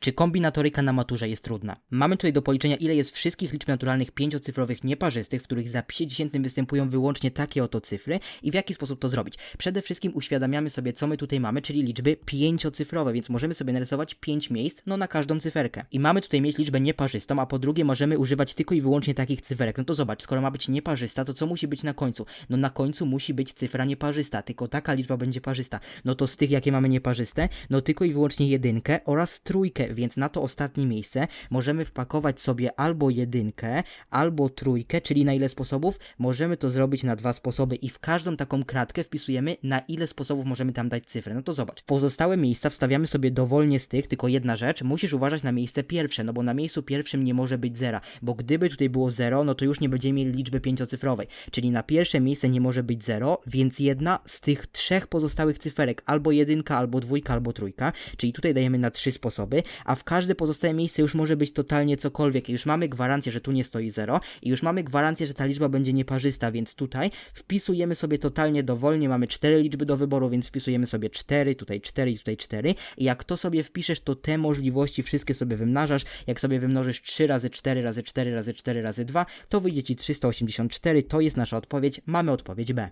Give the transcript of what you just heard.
Czy kombinatoryka na maturze jest trudna? Mamy tutaj do policzenia, ile jest wszystkich liczb naturalnych pięciocyfrowych nieparzystych, w których w zapisie dziesiętnym występują wyłącznie takie oto cyfry i w jaki sposób to zrobić. Przede wszystkim uświadamiamy sobie, co my tutaj mamy, czyli liczby pięciocyfrowe, więc możemy sobie narysować pięć miejsc, no na każdą cyferkę. I mamy tutaj mieć liczbę nieparzystą, a po drugie możemy używać tylko i wyłącznie takich cyferek. No to zobacz, skoro ma być nieparzysta, to co musi być na końcu? No na końcu musi być cyfra nieparzysta, tylko taka liczba będzie parzysta. No to z tych, jakie mamy nieparzyste, no tylko i wyłącznie jedynkę oraz trójkę, więc na to ostatnie miejsce możemy wpakować sobie albo jedynkę, albo trójkę, czyli na ile sposobów? Możemy to zrobić na dwa sposoby i w każdą taką kratkę wpisujemy, na ile sposobów możemy tam dać cyfrę. No to zobacz, pozostałe miejsca wstawiamy sobie dowolnie z tych, tylko jedna rzecz, musisz uważać na miejsce pierwsze, no bo na miejscu pierwszym nie może być zera, bo gdyby tutaj było 0, no to już nie będziemy mieli liczby pięciocyfrowej, czyli na pierwsze miejsce nie może być 0, więc jedna z tych trzech pozostałych cyferek, albo jedynka, albo dwójka, albo trójka, czyli tutaj dajemy na trzy sposoby, a w każde pozostałe miejsce już może być totalnie cokolwiek. Już mamy gwarancję, że tu nie stoi 0 i już mamy gwarancję, że ta liczba będzie nieparzysta, więc tutaj wpisujemy sobie totalnie dowolnie, mamy cztery liczby do wyboru, więc wpisujemy sobie 4, tutaj 4 i tutaj 4 i jak to sobie wpiszesz, to te możliwości wszystkie sobie wymnażasz. Jak sobie wymnożysz 3 razy 4 razy 4 razy 4 razy 2, to wyjdzie Ci 384, to jest nasza odpowiedź, mamy odpowiedź B.